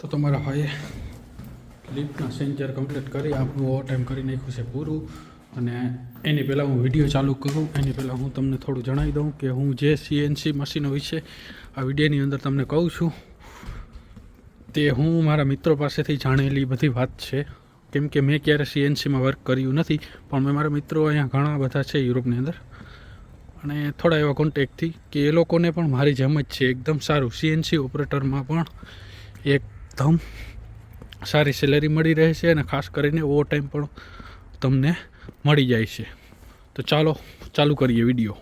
તો તમારા ભાઈએ લિફ્ટના સેન્ચર કમ્પ્લીટ કરી, આપણું ઓવર ટાઈમ કરી નાખ્યું છે પૂરું. અને એની પહેલાં હું વીડિયો ચાલુ કરું, એની પહેલાં હું તમને થોડું જણાવી દઉં કે હું જે સીએનસી મશીનો વિશે આ વિડીયોની અંદર તમને કહું છું, તે હું મારા મિત્રો પાસેથી જાણેલી બધી વાત છે. કેમ કે મેં ક્યારે સીએનસીમાં વર્ક કર્યું નથી, પણ મેં મારા મિત્રો અહીંયા ઘણા બધા છે યુરોપની અંદર. અને થોડા એવા કોન્ટેક્ટથી કે એ લોકોને પણ મારી જેમ જ છે, એકદમ સારું. સીએનસી ઓપરેટરમાં પણ એકદમ સારી સેલેરી મળી રહે છે અને ખાસ કરીને ઓવર ટાઈમ પણ તમને મળી જાય છે. તો ચાલો, ચાલુ કરીએ વીડિયો.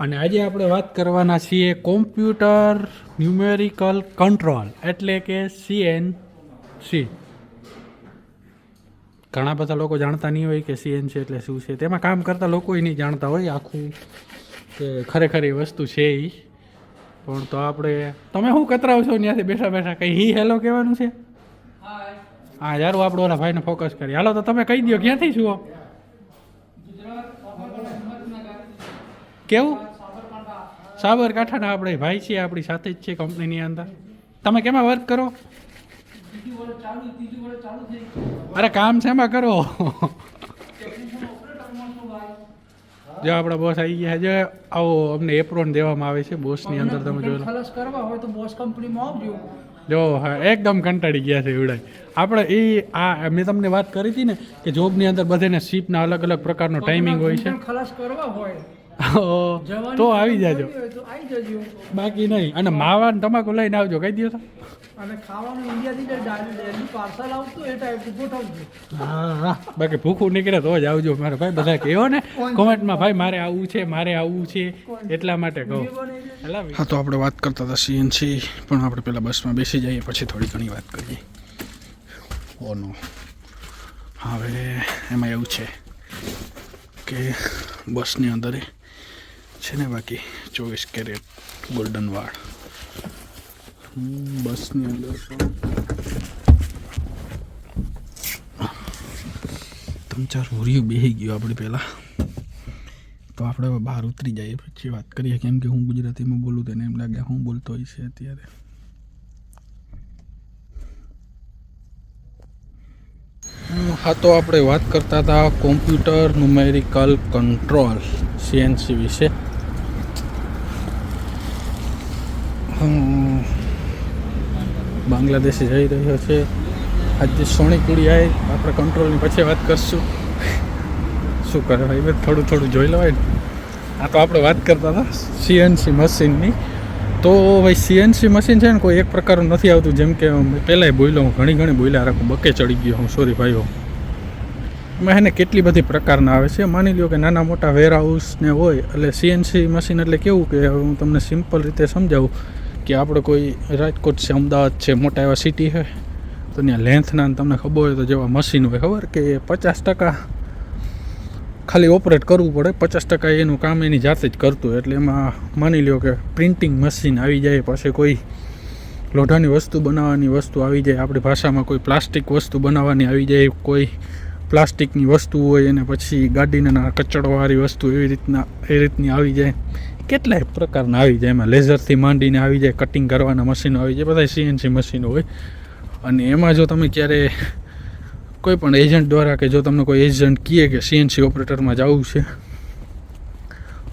અને આજે આપણે વાત કરવાના છીએ કોમ્પ્યુટર ન્યુમેરિકલ કંટ્રોલ એટલે કે સીએનસી. ઘણા બધા લોકો જાણતા નહીં હોય કે સીએનસી એટલે શું છે. તેમાં કામ કરતા લોકો નહીં જાણતા હોય. આખું કે ખરેખર એ વસ્તુ છે એ પણ તો આપણે તમે શું કતરાવ છો ત્યાંથી બેઠા બેઠા? કંઈ હી હેલો કહેવાનું છે? હા યાર આપણે ઓલા ભાઈને ફોકસ કરીએ. હાલો, તો તમે કહી દો ક્યાંથી છો? કેવું? સાબરકાંઠાના આપણે ભાઈ છીએ, આપણી સાથે જ છે કંપનીની અંદર. તમે કેમાં વર્ક કરો? અરે, કામ એમાં કરો? જો આપણા બોસ આવી ગયા છે. આવો અમને એપ્રોન દેવામાં આવે છે બોસની અંદર તમે જોઈ લો. ખલાસ કરવા હોય તો બોસ કંપનીમાં આવજો. જો હા એકદમ કંટાળી ગયા છે એવડાય આપણે એ આ મેં તમને વાત કરી હતી ને કે જોબની અંદર બધાને શિપના અલગ અલગ પ્રકારનો ટાઈમિંગ હોય છે. ખલાસ કરવા હોય? તો આવી જાજો. હોય તો આવી જજો બાકી નહીં. અને માવા ને તમાકુ લઈને આવજો. કહી દો તો. અને ખાવાનું ઇન્ડિયાથી પાર્સલ આવતું એ ટાઈપ હા હા. બાકી ભૂખું નીકળે તો જ આવજો. મારે ભાઈ બધા કહેવો ને? કોમેન્ટમાં ભાઈ મારે આવવું છે મારે આવવું છે. એટલા માટે કહો. હા તો આપણે વાત કરતા હતા સીએનસી પણ આપણે પહેલાં બસમાં બેસી જઈએ પછી થોડી ઘણી વાત કરીએ. ઓનો. હવે એમાં એવું છે કે બસની અંદર એ છે ને બાકી? ચોવીસ કેરેટ ગોલ્ડન વાળ. બસની અંદર ત્રણ ચાર હોરીઓ બેસી ગયો આપણે પહેલાં. તો આપણે બહાર ઉતરી જઈએ, પછી વાત કરીએ. કેમ કે હું ગુજરાતીમાં બોલું તેને એમ લાગે હું બોલતો હોય છે અત્યારે. હા તો આપણે વાત કરતા હતા કોમ્પ્યુટર ન્યુમેરિકલ કંટ્રોલ સીએનસી વિશે. બાંગ્લાદેશ જઈ રહ્યો છે. આજે સોની કુડી આવી આપણે કંટ્રોલની પછી વાત કરશું. શું કરે ભાઈ? થોડું થોડું જોઈ લેવાય આ તો આપણે વાત કરતા હતા સીએનસી મશીનની. તો ભાઈ સીએનસી મશીન છે ને, કોઈ એક પ્રકારનું નથી આવતું. જેમ કે પહેલાંય બોલ્યો હું ઘણી ઘણી બોલ્યા રાખું, બકે ચડી ગયો હું સોરી ભાઈઓ. એમાં એને કેટલી બધી પ્રકારના આવે છે. માની લ્યો કે નાના મોટા વેરહાઉસને હોય, એટલે સીએનસી મશીન એટલે કેવું કે, હું તમને સિમ્પલ રીતે સમજાવું. કે આપણે કોઈ રાજકોટ છે, અમદાવાદ છે, મોટા એવા સિટી હોય તો ત્યાં લેન્થના તમને ખબર હોય તો જેવા મશીન હોય. ખબર કે પચાસ ટકા ખાલી ઓપરેટ કરવું પડે, પચાસ ટકા એનું કામ એની જાતે જ કરતું હોય. એટલે એમાં માની લ્યો કે પ્રિન્ટિંગ મશીન આવી જાય પાસે કોઈ લોઢાની વસ્તુ બનાવવાની વસ્તુ આવી જાય, આપણી ભાષામાં કોઈ પ્લાસ્ટિક વસ્તુ બનાવવાની આવી જાય, કોઈ પ્લાસ્ટિકની વસ્તુ હોય, અને પછી ગાડીના કચડોવાળી વસ્તુ એવી રીતના, એ રીતની આવી જાય. કેટલાય પ્રકારના આવી જાય. એમાં લેઝરથી માંડીને આવી જાય કટિંગ કરવાના મશીનો આવી જાય બધા સીએનસી મશીનો હોય. અને એમાં જો તમે ક્યારે કોઈ પણ એજન્ટ દ્વારા કે જો તમને કોઈ એજન્ટ કહે કે સીએનસી ઓપરેટરમાં જવું છે,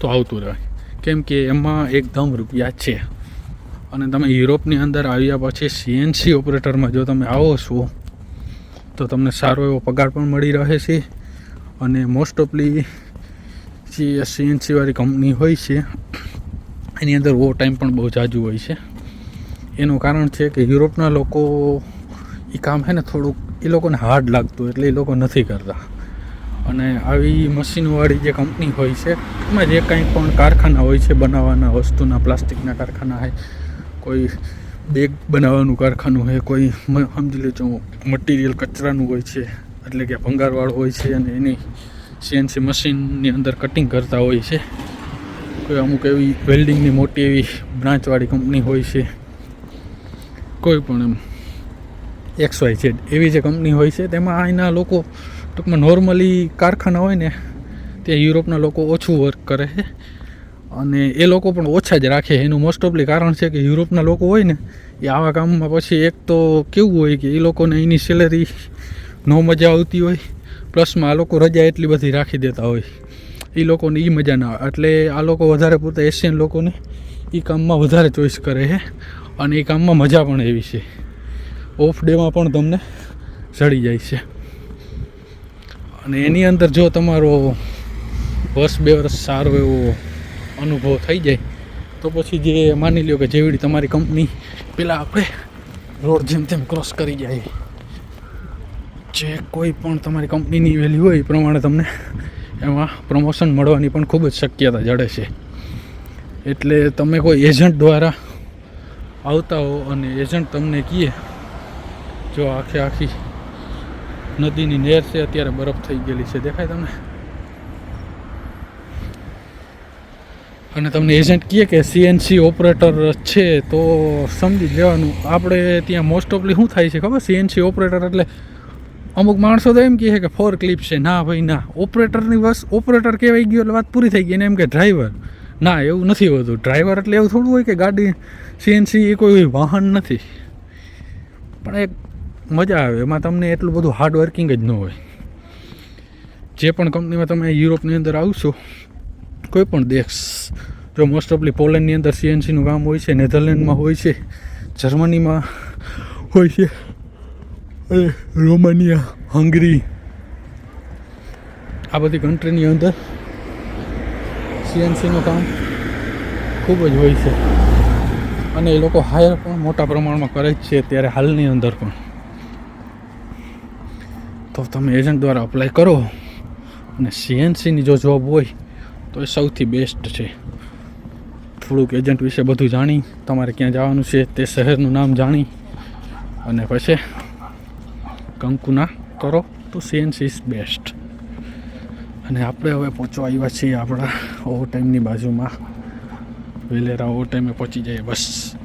તો આવતું રહે. કેમ કે એમાં એકદમ રૂપિયા છે. અને તમે યુરોપની અંદર આવ્યા પછી સીએનસી ઓપરેટરમાં જો તમે આવો છો, તો તમને સારો એવો પગાર પણ મળી રહે છે. અને મોસ્ટ ઓફલી જે સીએનસીવાળી કંપની હોય છે, એની અંદર ઓવર ટાઈમ પણ બહુ જાજુ હોય છે. એનું કારણ છે કે યુરોપના લોકો એ કામ છે ને થોડુંક એ લોકોને હાર્ડ લાગતું એટલે એ લોકો નથી કરતા. અને આવી મશીનવાળી જે કંપની હોય છે, એમાં જે કંઈ પણ કારખાના હોય છે, બનાવવાના, વસ્તુના, પ્લાસ્ટિકના કારખાના હોય, કોઈ બેગ બનાવવાનું કારખાનું હોય, કોઈ સમજી લેજો મટીરિયલ કચરાનું હોય છે, એટલે કે ભંગારવાળું હોય છે અને એની સીએનસી મશીનની અંદર કટિંગ કરતા હોય છે. કોઈ અમુક એવી વેલ્ડિંગની મોટી એવી બ્રાન્ચવાળી કંપની હોય છે. કોઈ પણ એમ એક્સ વાય ઝેડ એવી જે કંપની હોય છે, તેમાં અહીંના લોકો ટૂંકમાં નોર્મલી કારખાના હોય ને, ત્યાં યુરોપના લોકો ઓછું વર્ક કરે છે. અને એ લોકો પણ ઓછા જ રાખે એનું મોસ્ટ ઓફલી કારણ છે કે યુરોપના લોકો હોય ને, એ આવા કામમાં પછી એક તો કેવું હોય કે એ લોકોને એની સેલેરી ન મજા આવતી હોય. પ્લસમાં આ લોકો રજા એટલી બધી રાખી દેતા હોય. એ લોકોને એ મજા ના આવે. એટલે આ લોકો વધારે પૂરતા એશિયન લોકોને એ કામમાં વધારે ચોઈસ કરે છે અને એ કામમાં મજા પણ એવી છે. ઓફ ડેમાં પણ તમને ચડી જાય છે. અને એની અંદર જો તમારો વર્ષ બે વર્ષ સારો એવો અનુભવ થઈ જાય, તો પછી જે માની લ્યો કે જેવી તમારી કંપની પેલા આપણે રોડ જેમ તેમ ક્રોસ કરી જાય. જે કોઈ પણ તમારી કંપનીની વેલ્યુ હોય એ પ્રમાણે તમને એમાં પ્રમોશન મળવાની પણ ખૂબ જ શક્યતા જડે છે. એટલે તમે કોઈ એજન્ટ દ્વારા આવતા હો અને એજન્ટ તમને કહે જો આખે આખી નદીની નેર છે અત્યારે બરફ થઈ ગયેલી છે. દેખાય તમને? અને તમને એજન્ટ કહે કે સીએનસી ઓપરેટર છે તો સમજી લેવાનું. આપણે ત્યાં મોસ્ટ ઓફલી શું થાય છે ખબર? સીએનસી ઓપરેટર એટલે અમુક માણસો તો એમ કહે કે ફોર ક્લિપ છે. ના ભાઈ, ના. ઓપરેટરની બસ ઓપરેટર કહેવાય ગયો એટલે વાત પૂરી થઈ ગઈ. એને એમ કે ડ્રાઈવર ના, એવું નથી હોતું. ડ્રાઈવર એટલે એવું થોડું હોય કે ગાડી સીએનસી એ કોઈ વાહન નથી. પણ એક મજા આવે. એમાં તમને એટલું બધું હાર્ડવર્કિંગ જ ન હોય. જે પણ કંપનીમાં તમે યુરોપની અંદર આવશો, કોઈ પણ દેશ, જો મોસ્ટ ઓફલી પોલેન્ડની અંદર સીએનસીનું કામ હોય છે, નેધરલેન્ડમાં હોય છે, જર્મનીમાં હોય છે રોમાનિયા, હંગરી. આ બધી કન્ટ્રીની અંદર સીએનસીનું કામ ખૂબ જ હોય છે. અને એ લોકો હાયર પણ મોટા પ્રમાણમાં કરે જ છે ત્યારે હાલની અંદર પણ. તો તમે એજન્ટ દ્વારા અપ્લાય કરો અને સીએનસીની જો જોબ હોય તો એ સૌથી બેસ્ટ છે. થોડુંક એજન્ટ વિશે બધું જાણી, તમારે ક્યાં જવાનું છે તે શહેરનું નામ જાણી અને પછી કંકુના કરો તો સીએનસી ઇઝ બેસ્ટ અને આપણે હવે પહોંચવા આવ્યા છીએ આપણા ઓવર ટાઈમની બાજુમાં. વેલેરા ઓવર ટાઈમે પહોંચી જઈએ બસ.